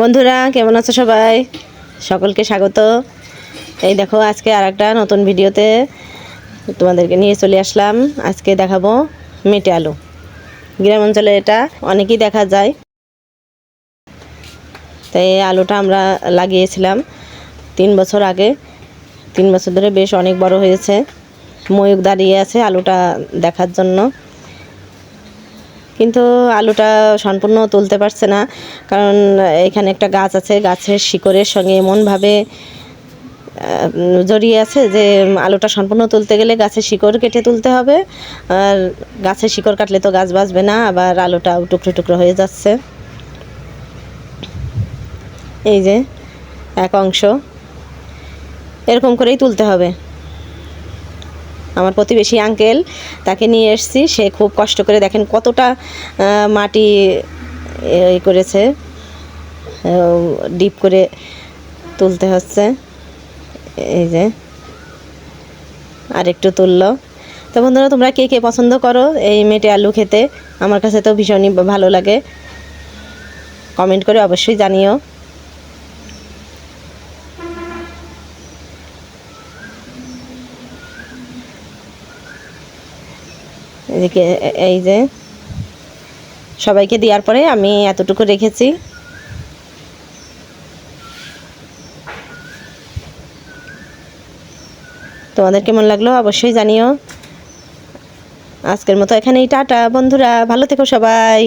বন্ধুরা, কেমন আছো সবাই? সকলকে স্বাগত। এই দেখো, আজকে আর একটা নতুন ভিডিওতে তোমাদেরকে নিয়ে চলে আসলাম। আজকে দেখাবো মেটে আলু। গ্রাম অঞ্চলে এটা অনেকই দেখা যায়। তাই আলুটা আমরা লাগিয়েছিলাম তিন বছর আগে। তিন বছর ধরে বেশ অনেক বড় হয়েছে। ময়ূক দাঁড়িয়ে আছে আলুটা দেখার জন্য। কিন্তু আলুটা সম্পূর্ণ তুলতে পারছে না, কারণ এখানে একটা গাছ আছে, গাছের শিকড়ের সঙ্গে এমনভাবে জড়িয়ে আছে যে আলুটা সম্পূর্ণ তুলতে গেলে গাছের শিকড় কেটে তুলতে হবে, আর গাছের শিকড় কাটলে তো গাছ বাঁচবে না, আবার আলুটা টুকরো টুকরো হয়ে যাচ্ছে। এই যে এক অংশ, এরকম করেই তুলতে হবে। আমার প্রতিবেশী আঙ্কেল তাকে নিয়ে এসেছি। সে খুব কষ্ট করে দেখেন কতটা মাটি করেছে ডিপ করে তুলতে হচ্ছে। এই যে আর একটু তুললো। তো বন্ধুরা, তোমরা কে কে পছন্দ করো এই মেটে আলু খেতে? আমার কাছে তো ভীষণই ভালো লাগে। কমেন্ট করে অবশ্যই জানিও। এদিকে এই যে সবাইকে দেওয়ার পরে আমি এতটুকু রেখেছি। তোমাদের কেমন লাগল অবশ্যই জানিও। আজকের মতো এখানেই টাটা বন্ধুরা, ভালো থেকো সবাই।